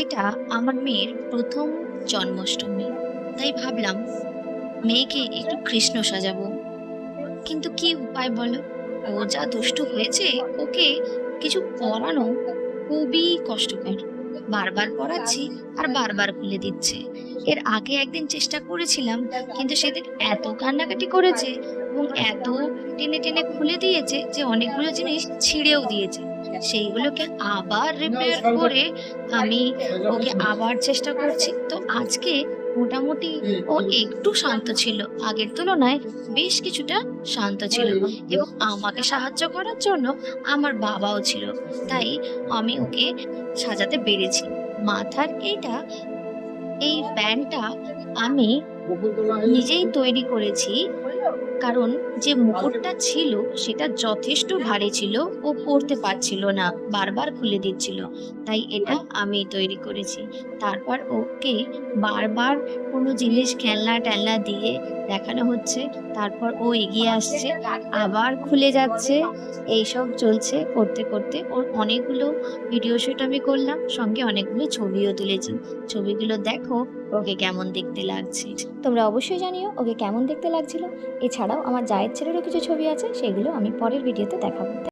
এটা আমার মেয়ের প্রথম জন্মাষ্টমী। তাই ভাবলাম, মেয়েকে একটু কৃষ্ণ সাজাবো। কিন্তু কি উপায় বলো? ও যা দুষ্টু হয়েছে, ওকে কিছু পড়ানো খুবই কষ্টকর। বারবার পড়াচ্ছি আর বারবার খুলে দিচ্ছে। এর আগে একদিন চেষ্টা করেছিলাম, কিন্তু সেদিন এত কান্নাকাটি করেছে এবং এত টেনে টেনে খুলে দিয়েছে যে অনেকগুলো জিনিস ছিঁড়েও দিয়েছে। সেইগুলোকে আবার রিপেয়ার করে আমি ওকে আবার চেষ্টা করছি। তো আজকে মোটামুটি ও একটু শান্ত ছিল। আগের তুলনায় বেশ কিছুটা শান্ত ছিল। এবং আমাকে সাহায্য করার জন্য আমার বাবাও ছিল। তাই আমি ওকে সাজাতে পেরেছি। মাথার এইটা এই ব্যান্ডটা আমি নিজেই তৈরি করেছি। কারণ যে মুকুটটা ছিল সেটা যথেষ্ট ভারী ছিল ও পড়তে পারছিল না, বারবার খুলে দিচ্ছিল। তাই এটা আমি তৈরি করেছি। তারপর ওকে বারবার কোনো জিনিস খেলনা টেলনা দিয়ে দেখানো হচ্ছে। তারপর ও এগিয়ে আসছে, আবার খুলে যাচ্ছে। এইসব চলছে করতে করতে ওর অনেকগুলো ভিডিও শুট আমি করলাম, সঙ্গে অনেকগুলো ছবিও তুলেছি। ছবিগুলো দেখো, ওকে কেমন দেখতে লাগছে। তোমরা অবশ্যই জানিও ওকে কেমন দেখতে লাগছিল। এছাড়াও আমার জায়ের ছেলেরও কিছু ছবি আছে সেগুলো আমি পরের ভিডিওতে দেখাবো।